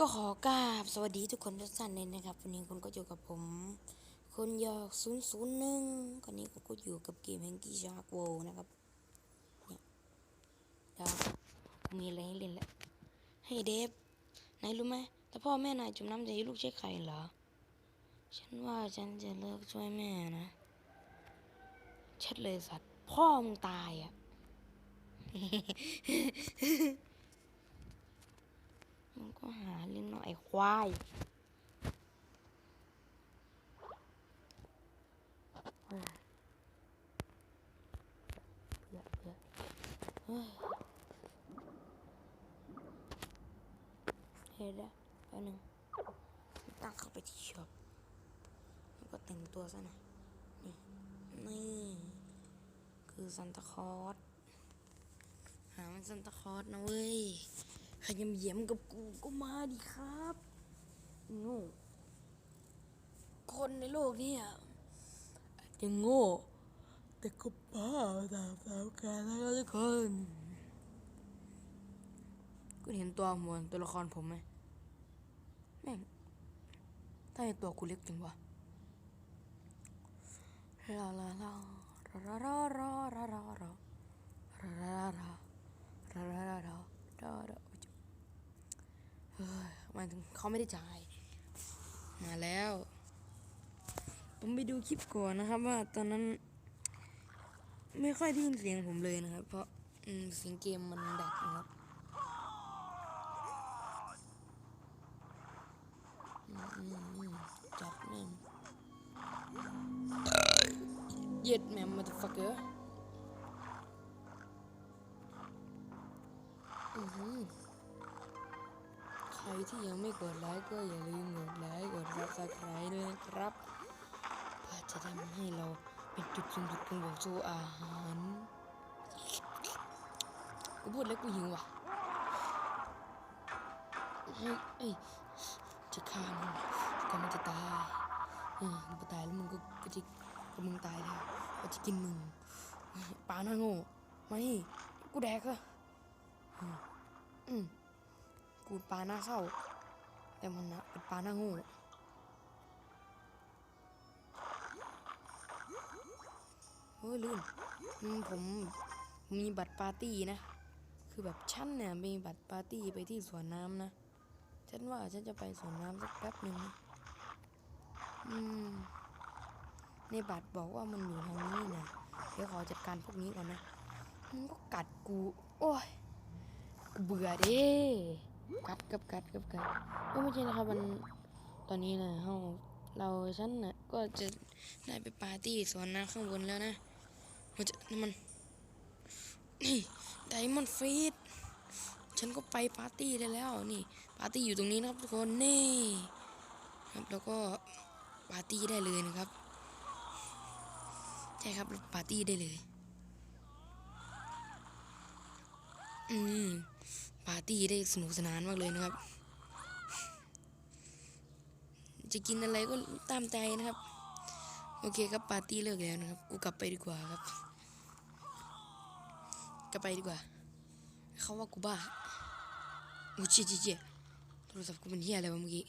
ก็ขอกราบสวัสดีทุกคนทุกท่านเลยนะครับ วันนี้คุณก็อยู่กับผม คนยอกศูนย์ศูนย์หนึ่งคนนี้ผมก็อยู่กับเกมแฮงกี้ชาร์กโวนะครับเนี่ยเดี๋ยวมีอะไรให้เล่นแล้วให้เดฟนายรู้ไหมถ้าพ่อแม่นายจมน้ำจะให้ลูกใช้ไข่เหรอ ฉันว่าฉันจะเลิกช่วยแม่นะชัดเลยสัตว์ พ่อมึงตายอะ มันก็หาเล่นหน่อยควายเฮ้ยเบื่อเบื่อเฮ้ยเฮ้ยเดี๋ยวแป๊บนึงตั้งเข้าไปที่ช็อปแล้วก็แต่งตัวซะหน่อยนี่นี่ คือซันตาคลอสหามันซันตาคลอสนะเว้ย ใครยังเยี่ยมกับกูก็มาดิครับโง่คนในโลกนี้อะอาจะโง่ แต่ก็บ้าตามตามกันแล้วทุกคนคุณเห็นตัวหัวตัวละครผมไหมแม่งทำไมตัวกูเล็กจังวะลาลาลาลาลาลาลาลาลาลาลาลาลาลาลาลาลาลา เฮ้ยห มายถึงเขาไม่ได้จ่าย มาแล้ว ผมไปดูคลิปก่อนนะครับ ว่าตอนนั้น ไม่ค่อยได้ยินเสียงผมเลยนะครับ เพราะเสียงเกมมันดับนะครับจับแม่งเย็ดแม่มา motherfucker อือหือ รที่ยังไม่กดไลค์ก็อย่าลืมกดไลค์กดรับสไครต์ด้วยนะครับเพื่อจะทำให้เราเป็นจุดสูงสุดของวงโซอาหารกูพูดแล้วกูหิวว่ะเฮ้ยเอ้ยจะฆ่ามันก่อนมันจะตายเออมันตายแล้วมึงก็ก็จะก็มึงตายแล้วก็จะกินมึงปลาหน้าโง่ไม่กูแดกอะอืม กูปลาหน้าเข้า แต่มันนะเป็นปลาหน้างูเฮ้ยลืมผมมีบัตรปาร์ตี้นะ คือแบบฉันเนี่ยมีบัตรปาร์ตี้ไปที่สวนน้ำนะฉันว่าฉันจะไปสวนน้ำสักแป๊บหนึ่งนะอืมในบัตรบอกว่ามันอยู่ทางนี้นะเดี๋ยวขอจัดการพวกนี้ก่อนนะมันก็กัดกู โอ้ยกูเบื่อเด้ กัดกับกัดกับกัดก็ไม่ใช่นะครับมันตอนนี้นะเราเราฉันนะก็จะได้ไปปาร์ตี้สวนน้ำข้างบนแล้วนะมันจะนี่มันนี่ไดมอนด์ฟีดฉันก็ไปปาร์ตี้ได้แล้วนี่ ปาร์ตี้อยู่ตรงนี้นะครับทุกคนนี่ครับแล้วก็ปาร์ตี้ได้เลยนะครับใช่ครับปาร์ตี้ได้เลย อืม ปาร์ตี้ได้สนุกสนานมากเลยนะครับ จะกินอะไรก็ตามใจนะครับ โอเคครับปาร์ตี้เลิกแล้วนะครับ กูกลับไปดีกว่าครับ กลับไปดีกว่า เขาว่ากูบ้าโอ้เจี๊ยเจี๊ยเจ๊โทรศัพท์กูเป็นเฮียอะไรวะเมื่อกี้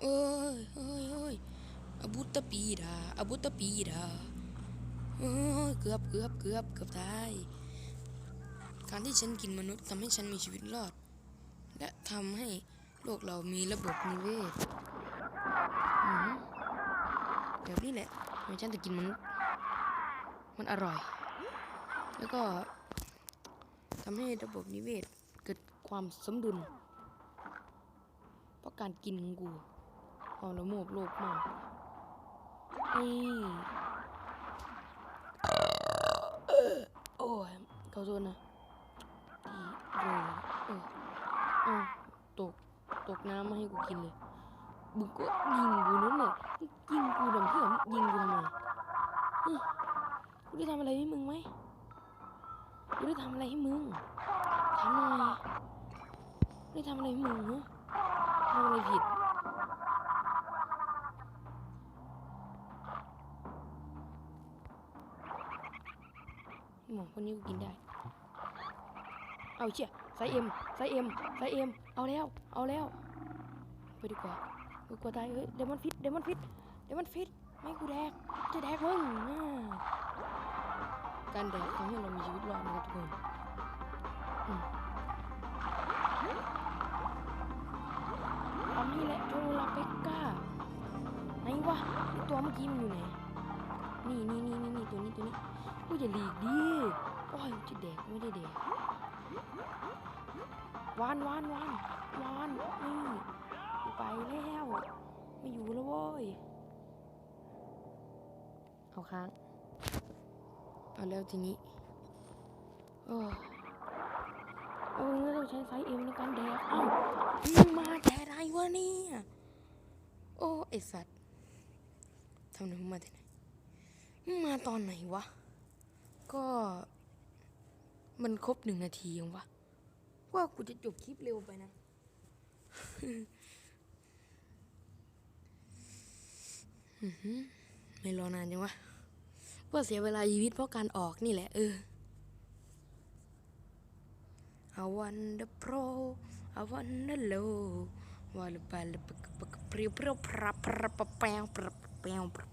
เอ้ยเอ้ยเอ้ยอาบุตะปีดาอาบุตะปีดาเอ้ยเกือบเกือบเกือบเกือบตาย การที่ฉันกินมนุษย์ทำให้ฉันมีชีวิตรอด และทำให้โลกเรามีระบบนิเวศแบบนี้แหละทำไมฉันถึงกินมนุษย์ มันอร่อย แล้วก็ทำให้ระบบนิเวศเกิดความสมดุล เพราะการกินของกูความละโมบโลภมากนี่โอ้ยเขาโทษนะ ออเออตก ตกน้ำมาให้กูกินเลยมึงก็ยิงกูนั่นแหละยิงกูแบบเพื่อนยิงกูทำไมกูได้ทำอะไรให้มึงไหมกูได้ทำอะไรให้มึงทำหน่อยกูได้ทำอะไรให้มึงฮะทำอะไรผิดหมอคนนี้กูกินได้ เอาเชี่ยไซเอ็มไซเอ็มไซเอ็มเอาแล้ว เอาแล้ว ไปดีกว่าไปกลัวตายเฮ้ยเดมอนฟิตเดมอนฟิตเดมอนฟิตไม่กูแดกจะแดกมึงการแดกทำให้เรามีชีวิตรอดนะครับทุกคนอืมเอานี่แหละโจลาเปกก้าไหนวะตัวเมื่อกี้มันอยู่ไหนนี่นี่นี่นี่นี่ตัวนี้ตัวนี้กูจะหลีกดิโอ้ยจะแดกไม่ได้แดก วานวานวานวานนี่ไปแล้ว ไม่อยู่แล้วเว้ย เอาค้าง เอาแล้วทีนี้ โอ้ยโอ้ยเราใช้ไฟเอ็มในการแดกเอ้ามึงมาแต่ไรวะเนี่ย โอ้ไอสัตว์ทำไมมึงมาแต่ไหนมึงมาตอนไหนวะ ก็ มันครบหนึ่งนาทียังวะว่ากูจะจบคลิปเร็วไปนะอื้อหือไม่รอนานจังวะว่าเสียเวลาชีวิตเพราะการออกนี่แหละ เออ I wonder pro I wonder low ว่าลบาลบกบกเปรี้ยวเปรี้ยวปรับปรับปรับแปวปรับ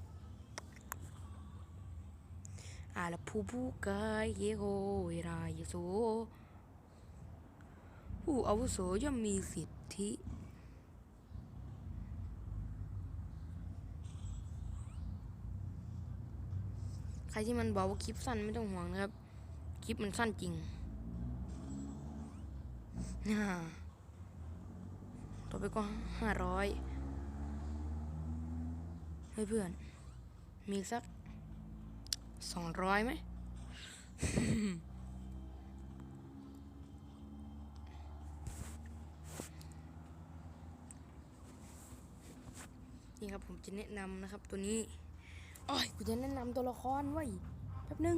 แปวปรับ Alla pubuka jego era yeso ผู้อาวุโสย่อมมีสิทธิ ใครที่มันบอกว่าคลิปสั้นไม่ต้องห่วงนะครับ คลิปมันสั้นจริงน่าต่อไปก็ห้าร้อยให้เพื่อน มีสัก สองร้อยไหมนี่ครับผมจะแนะนำนะครับตัวนี้โอ้ยกูจะแนะนำตัวละครไว้แป๊บนึง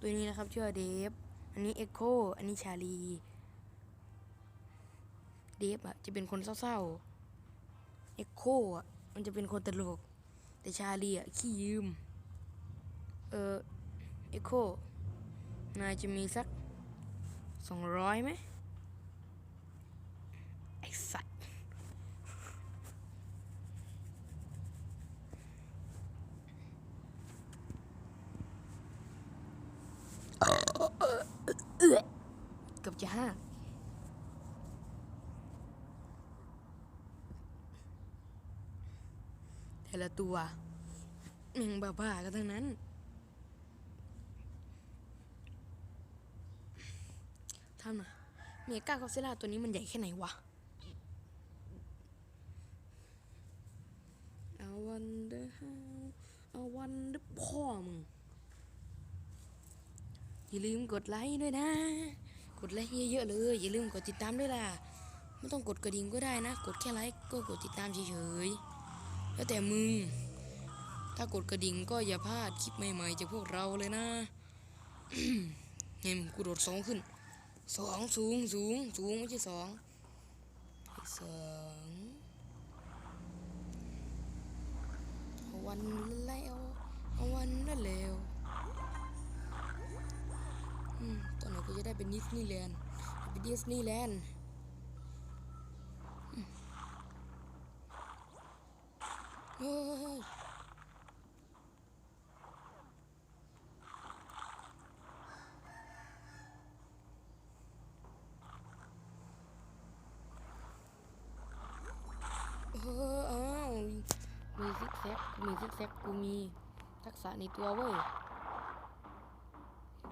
ตัวนี้นะครับชื่อเดฟ อันนี้เอ็กโค อันนี้ชาลี เดฟอะจะเป็นคนเศร้าๆ เอ็กโคอะมันจะเป็นคนตลก แต่ชาลีอะขี้ยืม เออเอโคนายจะมีสักสองร้อยไหมไอสัตว์เอื้อเกือบจะห้า แตัวแม่งบ้าๆกันทั้งนั้น ทำหน่อยเมกาคอสซิล่าตัวนี้มันใหญ่แค่ไหนวะ I wonder how I wonder พ่อมึง อย่าลืมกดไลค์ด้วยนะ กดไลค์เยอะๆเลย อย่าลืมกดติดตามด้วยล่ะ ไม่ต้องกดกระดิ่งก็ได้นะ กดแค่ไลค์ก็กดติดตามเฉยๆ แล้วแต่มึง ถ้ากดกระดิ่งก็อย่าพลาดคลิปใหม่ๆจากพวกเราเลยนะไงมึงกูโดดสองขึ้นสองสูงสูงสูงไม่ใช่สองสองวันแล้ววันนั่นแล้วตอนไหนก็จะได้เป็นดิสนีย์แลนด์เป็นดิสนีย์แลนด์อืม เฮ้อออ้าวมีซิกแซกมีซิกแซกกูมีทักษะในตัวเว้ย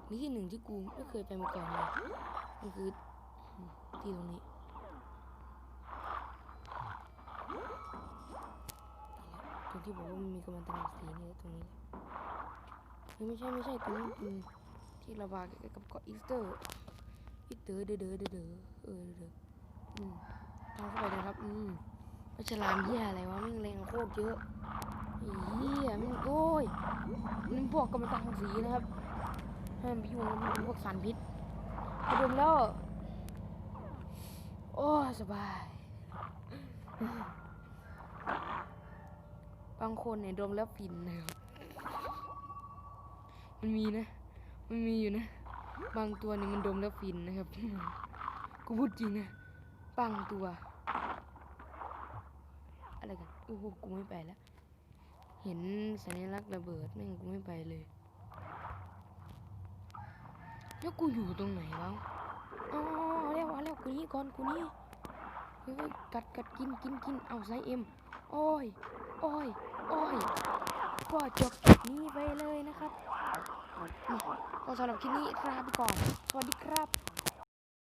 มีที่หนึ่งที่กูไม่เคยไปมาก่อนเลยมันคือที่ตรงนี้ ตรงที่บอกว่ามันมีกำมันตรังสีนี่ตรงนี้เฮ้ยไม่ใช่ไม่ใช่ตรงนี้อืมที่ระบายกับเกาะอีสเตอร์อีสเตอร์เด้อเด้อเด้อเด้อเออเด้ออืมทางเข้าไปเลยครับอืมปลาฉลามเหี้ยอะไรวะม่งแรงโคตรเยอะไอ้เหี้ยม่งโอ้ยมันพวกกำมะตังสีนะครับห้ามไปยุ่งมันพวกสารพิษไปดมแล้วโอ้สบาย บางคนเนี่ยดมแล้วฟินนะครับมันมีนะ มันมีอยู่นะ บางตัวนี่มันดมแล้วฟินนะครับ กูพูดจริงนะบางตัว อะไรกัน โอ้โห กูไม่ไปแล้ว เห็นสัญลักษณ์ระเบิดแม่งกูไม่ไปเลยแล้วกูอยู่ตรงไหนวะอ๋อเอาแล้วเอาแล้วกูนี่ก่อนกูนี่เฮ้ยกัดกัดกินกินกินเอาไซส์เอ็ม โอ้ย โอ้ย โอ้ยก็จบคลิปนี้ไปเลยนะครับก็สำหรับคลิปนี้ลาไปก่อน สวัสดีครับ